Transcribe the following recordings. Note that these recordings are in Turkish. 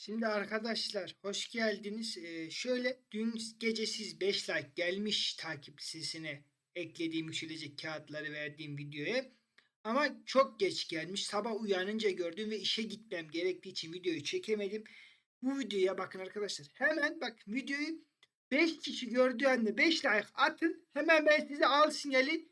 Şimdi arkadaşlar hoş geldiniz. Ee, şöyle dün gece siz 5 like gelmiş takip listesine eklediğim yükselecek kağıtları verdiğim videoya. Ama çok geç gelmiş. Sabah uyanınca gördüm ve işe gitmem gerektiği için videoyu çekemedim. Bu videoya bakın arkadaşlar. Hemen bak videoyu 5 kişi gördüğü anda 5 like atın. Hemen ben size al sinyali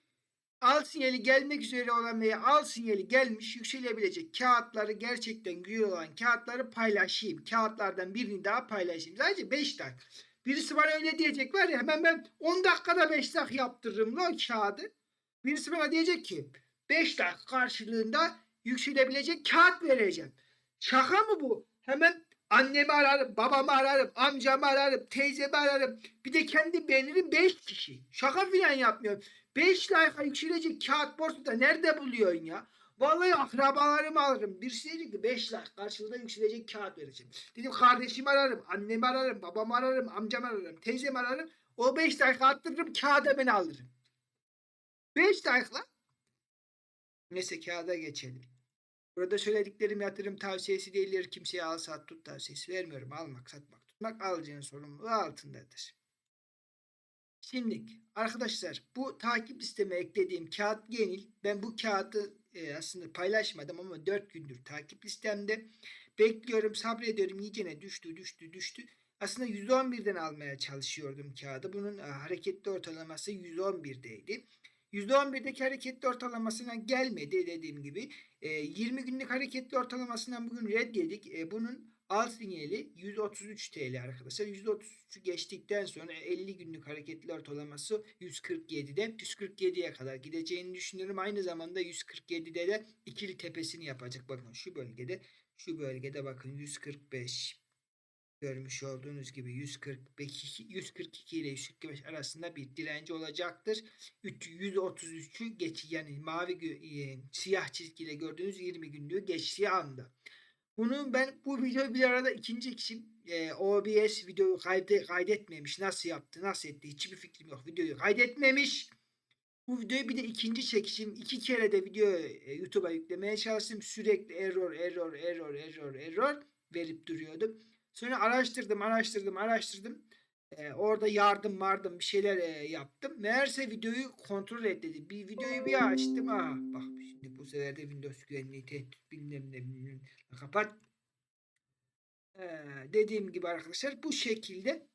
al sinyali gelmek üzere olan veya al sinyali gelmiş yükselebilecek kağıtları gerçekten güzel olan kağıtları paylaşayım. Kağıtlardan birini daha paylaşayım. Sadece 5 dakika. Birisi bana öyle diyecek var ya hemen ben 10 dakikada 5 dakika yaptırırım lan kağıdı. Birisi bana diyecek ki 5 dakika karşılığında yükselebilecek kağıt vereceğim. Şaka mı bu? Hemen annemi ararım, babamı ararım, amcamı ararım, teyzemi ararım. Bir de kendi beğenirim 5 kişi. Şaka filan yapmıyorum. 5 like'a yükselecek kağıt borsada nerede buluyorsun ya? Vallahi akrabalarımı alırım. Birisi dedi ki 5 like karşılığında yükselecek kağıt vereceğim. Dedim kardeşimi ararım, annemi ararım, babamı ararım, amcamı ararım, teyzemi ararım. O 5 like attırırım kağıda ben alırım. 5 like'la Neyse kağıda geçelim. Burada söylediklerim yatırım tavsiyesi değildir. Kimseye al sat tut tavsiyesi vermiyorum. Almak, satmak, tutmak alıcının sorumluluğu altındadır. Şimdi arkadaşlar bu takip listeme eklediğim kağıt Genil. Ben bu kağıdı e, aslında paylaşmadım ama 4 gündür takip listemde. Bekliyorum, sabrediyorum. İyicene düştü, düştü, düştü. Aslında 111'den almaya çalışıyordum kağıdı. Bunun e, hareketli ortalaması 111'deydi. %11'deki hareketli ortalamasına gelmedi dediğim gibi. E, 20 günlük hareketli ortalamasından bugün red yedik. E, bunun al sinyali 133 TL arkadaşlar. 133'ü geçtikten sonra 50 günlük hareketli ortalaması 147'de 147'ye kadar gideceğini düşünüyorum. Aynı zamanda 147'de de ikili tepesini yapacak. Bakın şu bölgede şu bölgede bakın 145 görmüş olduğunuz gibi 142, 142 ile 145 arasında bir direnci olacaktır. 133'ü geç yani mavi e, siyah çizgiyle gördüğünüz 20 günlüğü geçtiği anda. Bunu ben bu videoyu bir arada ikinci kişi e, OBS videoyu kaydet, kaydetmemiş. Nasıl yaptı, nasıl etti hiçbir fikrim yok. Videoyu kaydetmemiş. Bu videoyu bir de ikinci çekişim. iki kere de video e, YouTube'a yüklemeye çalıştım. Sürekli error, error, error, error, error verip duruyordum. Sonra araştırdım, araştırdım, araştırdım. Ee, orada yardım vardım bir şeyler e, yaptım. Meğerse videoyu kontrol et dedi. Bir videoyu bir açtım. Ha, bak şimdi bu sefer de Windows güvenliği tehdit bilmem ne bilmem. Kapat. Ee, dediğim gibi arkadaşlar bu şekilde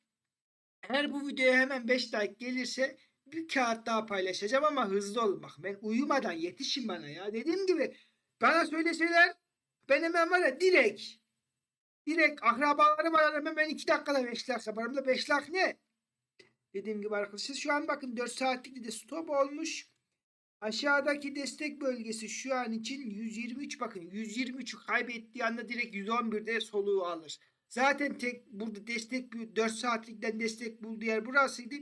eğer bu videoya hemen 5 like gelirse bir kağıt daha paylaşacağım ama hızlı olun. Bak ben uyumadan yetişin bana ya. Dediğim gibi bana söyleseler ben hemen var ya direkt Direkt akrabalarım ararım hemen 2 dakikada 5 lak yaparım da 5 lak ne? Dediğim gibi arkadaşlar şu an bakın 4 saatlik de stop olmuş. Aşağıdaki destek bölgesi şu an için 123 bakın 123'ü kaybettiği anda direkt 111'de soluğu alır. Zaten tek burada destek 4 saatlikten destek bulduğu yer burasıydı.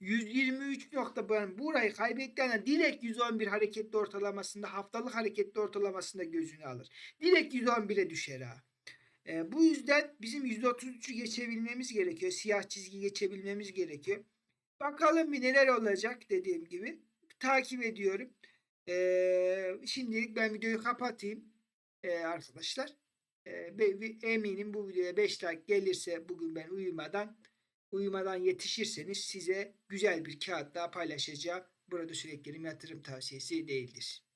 123 nokta ben burayı kaybettiği anda direkt 111 hareketli ortalamasında haftalık hareketli ortalamasında gözünü alır. Direkt 111'e düşer ha. E, bu yüzden bizim %33'ü geçebilmemiz gerekiyor. Siyah çizgi geçebilmemiz gerekiyor. Bakalım bir neler olacak dediğim gibi. Takip ediyorum. E, şimdilik ben videoyu kapatayım e, arkadaşlar. E, eminim bu videoya 5 like gelirse bugün ben uyumadan uyumadan yetişirseniz size güzel bir kağıt daha paylaşacağım. Burada sürekli yatırım tavsiyesi değildir.